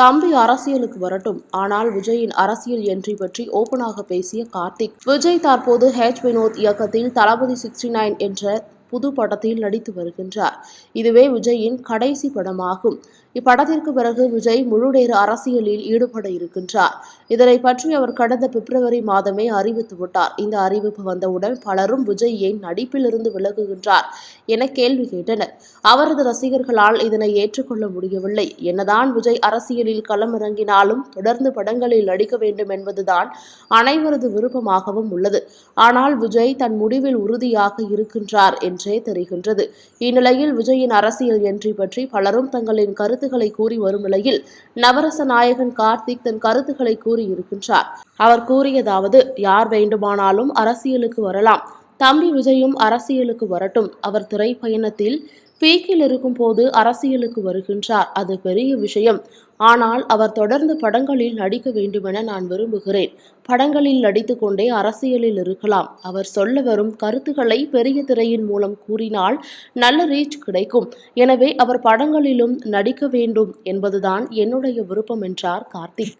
தம்பி அரசியலுக்கு வரட்டும். ஆனால் விஜயின் அரசியல் என்ட்ரி பற்றி ஓபனாக பேசிய கார்த்திக். விஜய் தற்போது ஹெச் வினோத் இயக்கத்தில் தளபதி சிக்ஸ்டி நைன் என்ற புது படத்தில் நடித்து வருகின்றார். இதுவே விஜயின் கடைசி படமாகும். இப்படத்திற்கு பிறகு விஜய் முழுநேர அரசியலில் ஈடுபட இருக்கின்றார். இதனை பற்றி அவர் கடந்த பிப்ரவரி மாதமே அறிவித்து விட்டார். இந்த அறிவிப்பு வந்தவுடன் பலரும் விஜய் ஏன் நடிப்பிலிருந்து விலகுகின்றார் என கேள்வி கேட்டனர். அவரது ரசிகர்களால் இதனை ஏற்றுக்கொள்ள முடியவில்லை. என்னதான் விஜய் அரசியலில் களமிறங்கினாலும் தொடர்ந்து படங்களில் நடிக்க வேண்டும் என்பதுதான் அனைவரது விருப்பமாகவும் உள்ளது. ஆனால் விஜய் தன் முடிவில் உறுதியாக இருக்கின்றார் என்று தெரிகின்றது. இந்நிலையில் விஜயின் அரசியல் என்ட்ரி பற்றி பலரும் தங்களின் கருத்துக்களை கூறி வரும் நிலையில் நவரச நாயகன் கார்த்திக் தன் கருத்துக்களை கூறியிருக்கின்றார். அவர் கூறியதாவது யார் வேண்டுமானாலும் அரசியலுக்கு வரலாம். தம்பி விஜயும் அரசியலுக்கு வரட்டும். அவர் திரைப்பயணத்தில் பீக்கில் இருக்கும் போது அரசியலுக்கு வருகின்றார். அது பெரிய விஷயம். ஆனால் அவர் தொடர்ந்து படங்களில் நடிக்க வேண்டுமென நான் விரும்புகிறேன். படங்களில் நடித்து கொண்டே அரசியலில் இருக்கலாம். அவர் சொல்ல வரும் கருத்துக்களை பெரிய திரையின் மூலம் கூறினால் நல்ல ரீச் கிடைக்கும். எனவே அவர் படங்களிலும் நடிக்க வேண்டும் என்பதுதான் என்னுடைய விருப்பம் என்றார் கார்த்திக்.